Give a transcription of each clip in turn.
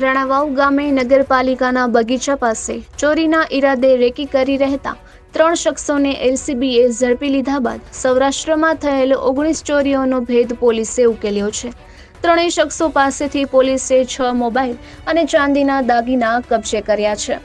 રાણાવાવ ગામે નગરપાલિકાના બગીચા પાસે ચોરીના ઈરાદે રેકી કરી રહેતા ત્રણ શખ્સોને એલસીબીએ ઝડપી લીધા બાદ સૌરાષ્ટ્રમાં થયેલ ઓગણીસ ચોરીઓનો ભેદ પોલીસે ઉકેલ્યો છે. ત્રણેય શખ્સો પાસેથી પોલીસે છ મોબાઈલ અને ચાંદીના દાગીના કબજે કર્યા છે.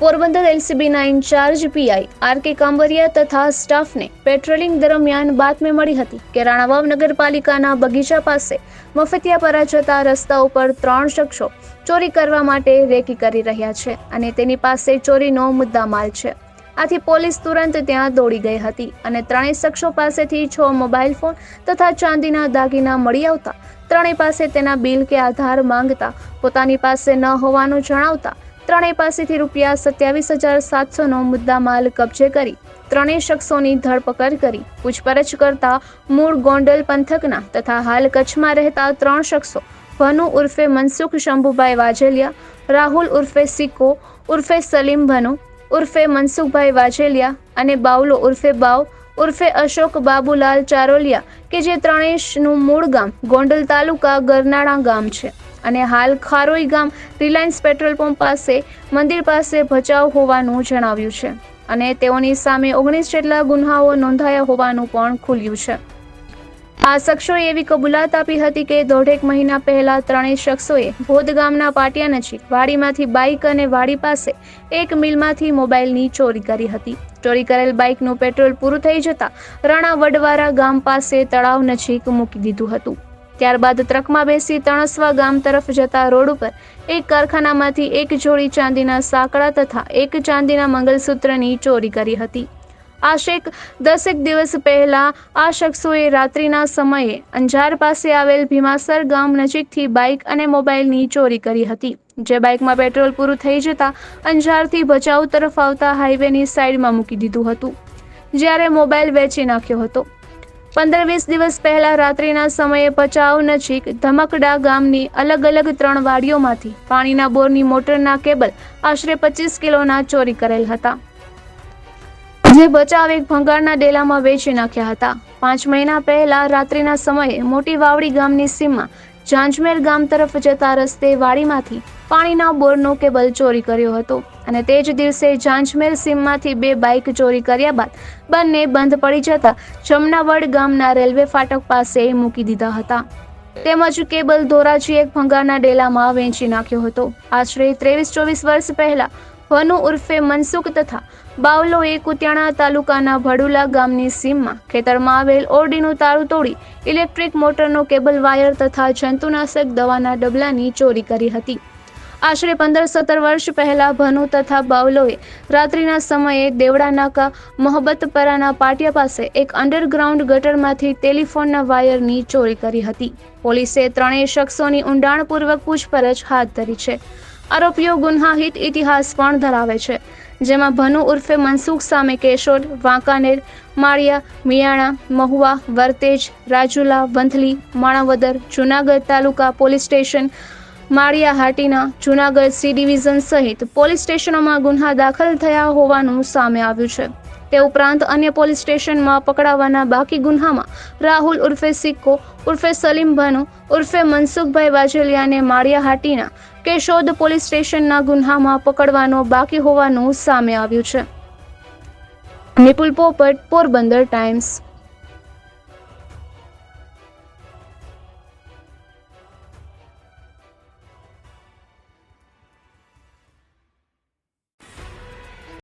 Porbandar એલસીબીના incharge PI R K Kambariya તથા સ્ટાફને પેટ્રોલિંગ દરમિયાન બાતમી મળી હતી કે રાણાવાવ નગરપાલિકાના બગીચા પાસે મફતિયાપરા જતા રસ્તા ઉપર ત્રણ શખ્સો ચોરી કરવા માટે રેકી કરી રહ્યા છે અને તેની પાસે ચોરીનો મુદ્દામાલ છે. આથી પોલીસ તુરંત ત્યાં દોડી ગઈ હતી અને ત્રણેય શખ્સો પાસેથી છ મોબાઈલ ફોન તથા ચાંદીના દાગીના મળી આવતા ત્રણેય પાસે તેના બિલ કે આધાર માંગતા પોતાની પાસે ન હોવાનું જણાવતા ત્રણેય પાસેથી રૂપિયા સત્યાવીસ હજાર સાતસોનો મુદ્દામાલ કબજે કરી ત્રણેય શખ્સોની ધરપકડ કરી. પૂછપરછ કરતા મૂળ ગોંડલ પંથકના તથા હાલ કચ્છમાં રહેતા ત્રણ શખ્સો ભનુ ઉર્ફે મનસુખ શંભુભાઈ વાજેલિયા, રાહુલ ઉર્ફે સિક્કો, ઉર્ફે સલીમ ભનુ, ઉર્ફે મનસુખભાઈ વાજેલિયા અને બાવલો ઉર્ફે બાવ, ઉર્ફે અશોક બાબુલાલ ચારોલિયા કે જે ત્રણેયનું મૂળ ગામ ગોંડલ તાલુકા ગરનાળા ગામ છે. અને હાલ ખારોઈ ગામ રિલાયન્સ પેટ્રોલ પંપ પાસે મંદિર પાસે ભચાવ હોવાનું જણાવ્યું છે અને તેઓની સામે ઓગણીસ જેટલા ગુન્હાઓ નોંધાયા હોવાનું પણ ખુલ્યું છે. આ શખ્સોએ એવી કબૂલાત આપી હતી કે દોઢેક મહિના પહેલા ત્રણેય શખ્સોએ ભોદ ગામના પાટિયા નજીક વાડીમાંથી બાઇક અને વાડી પાસે એક મિલમાંથી મોબાઈલની ચોરી કરી હતી. ચોરી કરેલ બાઇકનું પેટ્રોલ પૂરું થઈ જતા રાણા વડવારા ગામ પાસે તળાવ નજીક મૂકી દીધું હતું. ત્યારબાદ ટ્રકમાં બેસી તણસવા ગામ તરફ જતા રોડ ઉપર એક કારખાનામાંથી એક જોડી ચાંદીના સાંકળા તથા એક ચાંદીના મંગલસૂત્રની ચોરી કરી હતી. આશેક દસેક દિવસ પહેલા આ શખ્સોએ રાત્રિના સમયે અંજાર પાસે આવેલ ભીમાસર ગામ નજીકથી બાઇક અને મોબાઈલની ચોરી કરી હતી. જે બાઇકમાં પેટ્રોલ પૂરું થઈ જતા અંજારથી ભચાઉ તરફ આવતા હાઈવેની સાઈડમાં મૂકી દીધું હતું. જ્યારે મોબાઈલ વેચી નાખ્યો હતો. પંદર વીસ દિવસ પહેલા રાત્રિના સમયે ભચાઉ નજીક ધમકડા ગામની અલગ અલગ ત્રણ વાડીઓમાંથી પાણીના બોરની મોટરના કેબલ આશરે પચીસ કિલોના ચોરી કરેલ હતા. જે બચાવ એક ભંગારના ડેલામાં વેચી નાખ્યા હતા. પાંચ મહિના પહેલા રાત્રિના સમયે મોટી વાવડી ગામની સીમમાં જાંજમેર ગામ તરફ જતા રસ્તે વાડીમાંથી પાણીના બોરનો કેબલ ચોરી કર્યો હતો. અને તે જ દિવસે જાંજમેર સીમમાંથી બે બાઇક ચોરી કર્યા બાદ બંને બંધ પડી જતા જમનાવડ ગામના રેલવે ફાટક પાસે મૂકી દીધા હતા. તેમજ કેબલ ધોરાજી એક ભંગારના ડેલામાં વેચી નાખ્યો હતો. આશરે ત્રેવીસ ચોવીસ વર્ષ પહેલા વનુ ઉર્ફે મનસુખ તથા બાવલોએ કુતિયાણા તાલુકાના ભડુલા ગામની સીમમાં ખેતરમાં આવેલ ઓરડીનું તારું તોડી ઇલેક્ટ્રિક મોટરનો કેબલ વાયર તથા જંતુનાશક દવાના ડબલાની ચોરી કરી હતી. આશરે પંદર સત્તર વર્ષ પહેલા ભનુ તથા બાવલોએ રાત્રિના સમયે દેવડા નાકા મોહબ્બતપરાના પાટિયા પાસે એક અંડરગ્રાઉન્ડ ગટરમાંથી ટેલિફોનના વાયરની ચોરી કરી હતી. પોલીસે ત્રણેય શખ્સોની ઊંડાણપૂર્વક પૂછપરછ હાથ ધરી છે. આરોપીઓ ગુન્હાહિત ઇતિહાસ પણ ધરાવે છે, જેમાં ભનુ ઉર્ફે મનસુખ સામે Keshod, Wankaner, Maliya, Miyana, Mahuva, Vartej, Rajula, Vanthali, Manavadar, Junagadh taluka police station Maliya Hatina Junagadh C division સહિત પોલીસ સ્ટેશનોમાં ગુન્હા દાખલ થયા હોવાનું સામે આવ્યું છે. તે ઉપરાંત અન્ય પોલીસ સ્ટેશનમાં પકડાવાના બાકી ગુન્હામાં રાહુલ ઉર્ફે સિક્કો, ઉર્ફે સલીમ ભાનુ, ઉર્ફે મનસુખભાઈ વાજેલિયાને માળિયા હાટીના કેશોદ પોલીસ સ્ટેશનના ગુન્હામાં પકડવાનો બાકી હોવાનું સામે આવ્યું છે. નિપુલ પોપટ, પોરબંદર ટાઈમ્સ.